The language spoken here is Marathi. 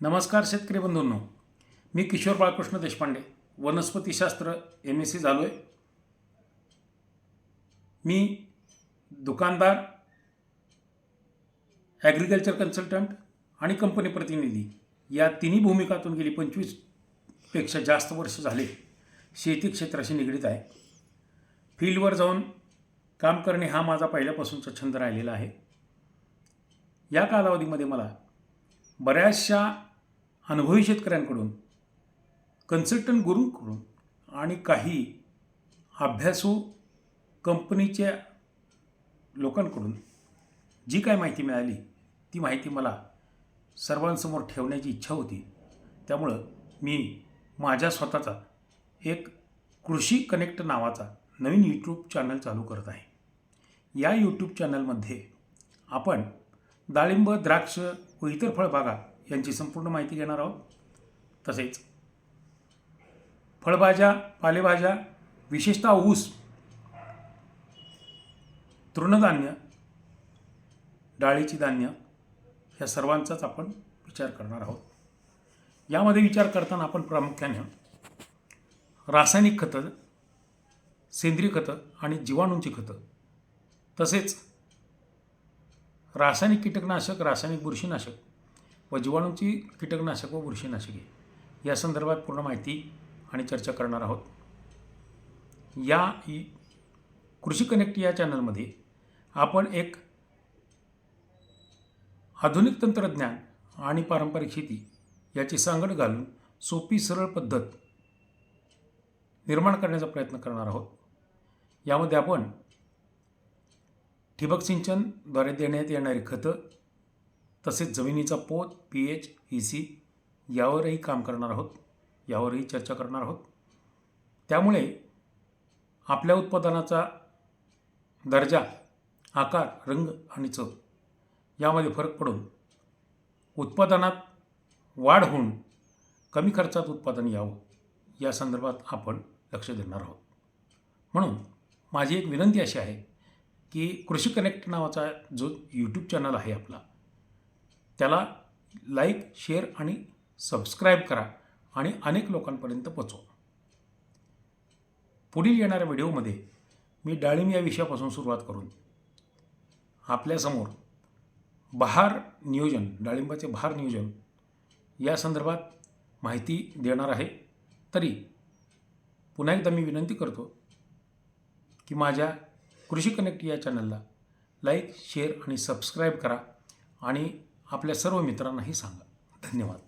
नमस्कार शेतकरी बंधूंनो. मी किशोर बाळकृष्ण देशपांडे वनस्पतीशास्त्र एम एस सी झालो आहे मी दुकानदार ॲग्रिकल्चर कन्सल्टंट आणि कंपनी प्रतिनिधी या तिन्ही भूमिकातून गेली पंचवीसपेक्षा जास्त वर्ष झाले शेती क्षेत्राशी निगडीत आहे. फील्डवर जाऊन काम करणे हा माझा पहिल्यापासूनचा छंद राहिलेला आहे. या कालावधीमध्ये मला बऱ्याचशा अनुभवी शेतकऱ्यांकडून कन्सल्टंट गुरूंकडून आणि काही अभ्यासू कंपनीच्या लोकांकडून जी काय माहिती मिळाली ती माहिती मला सर्वांसमोर ठेवण्याची इच्छा होती. त्यामुळं मी माझ्या स्वतःचा एक कृषी कनेक्ट नावाचा नवीन यूट्यूब चॅनल चालू करत आहे. या यूट्यूब चॅनलमध्ये आपण डाळिंब द्राक्ष व इतर फळबागा यांची संपूर्ण माहिती घेणार आहोत. तसेच फळभाज्या पालेभाज्या विशेषतः ऊस तृणधान्य डाळीची धान्य ह्या सर्वांचाच आपण विचार करणार आहोत. यामध्ये विचार करताना आपण प्रामुख्याने रासायनिक खतं सेंद्रिय खतं आणि जीवाणूंची खतं. तसेच रासायनिक कीटकनाशक रासायनिक बुरशीनाशक व जीवाणूंची कीटकनाशक व बुरशीनाशके या संदर्भात पूर्ण माहिती आणि चर्चा करणार आहोत. या कृषी कनेक्ट या चॅनलमध्ये आपण एक आधुनिक तंत्रज्ञान आणि पारंपरिक शेती याची सांगड घालून सोपी सरळ पद्धत निर्माण करण्याचा प्रयत्न करणार आहोत. यामध्ये आपण ठिबक सिंचनद्वारे देण्यात येणारी खतं तसेच जमिनीचा पोत पी एच ई सी यावरही काम करणार आहोत यावरही चर्चा करणार आहोत. त्यामुळे आपल्या उत्पादनाचा दर्जा आकार रंग आणि चव यामध्ये फरक पडून उत्पादनात वाढ होऊन कमी खर्चात उत्पादन यावं या संदर्भात आपण लक्ष देणार आहोत. म्हणून माझी एक विनंती अशी आहे की कृषी कनेक्ट नावाचा जो यूट्यूब चॅनल आहे आपला त्याला लाईक शेअर आणि सबस्क्राईब करा आणि अनेक लोकांपर्यंत पोचवा. पुढील येणाऱ्या व्हिडिओमध्ये मी डाळिंब या विषयापासून सुरुवात करून आपल्यासमोर बहार नियोजन डाळिंबाचे बहार नियोजन या संदर्भात माहिती देणार आहे. तरी पुन्हा एकदा मी विनंती करतो की माझ्या कृषी कनेक्ट या चॅनलला लाईक शेअर आणि सबस्क्राईब करा आणि आपल्या सर्व मित्रांनाही सांगा. धन्यवाद.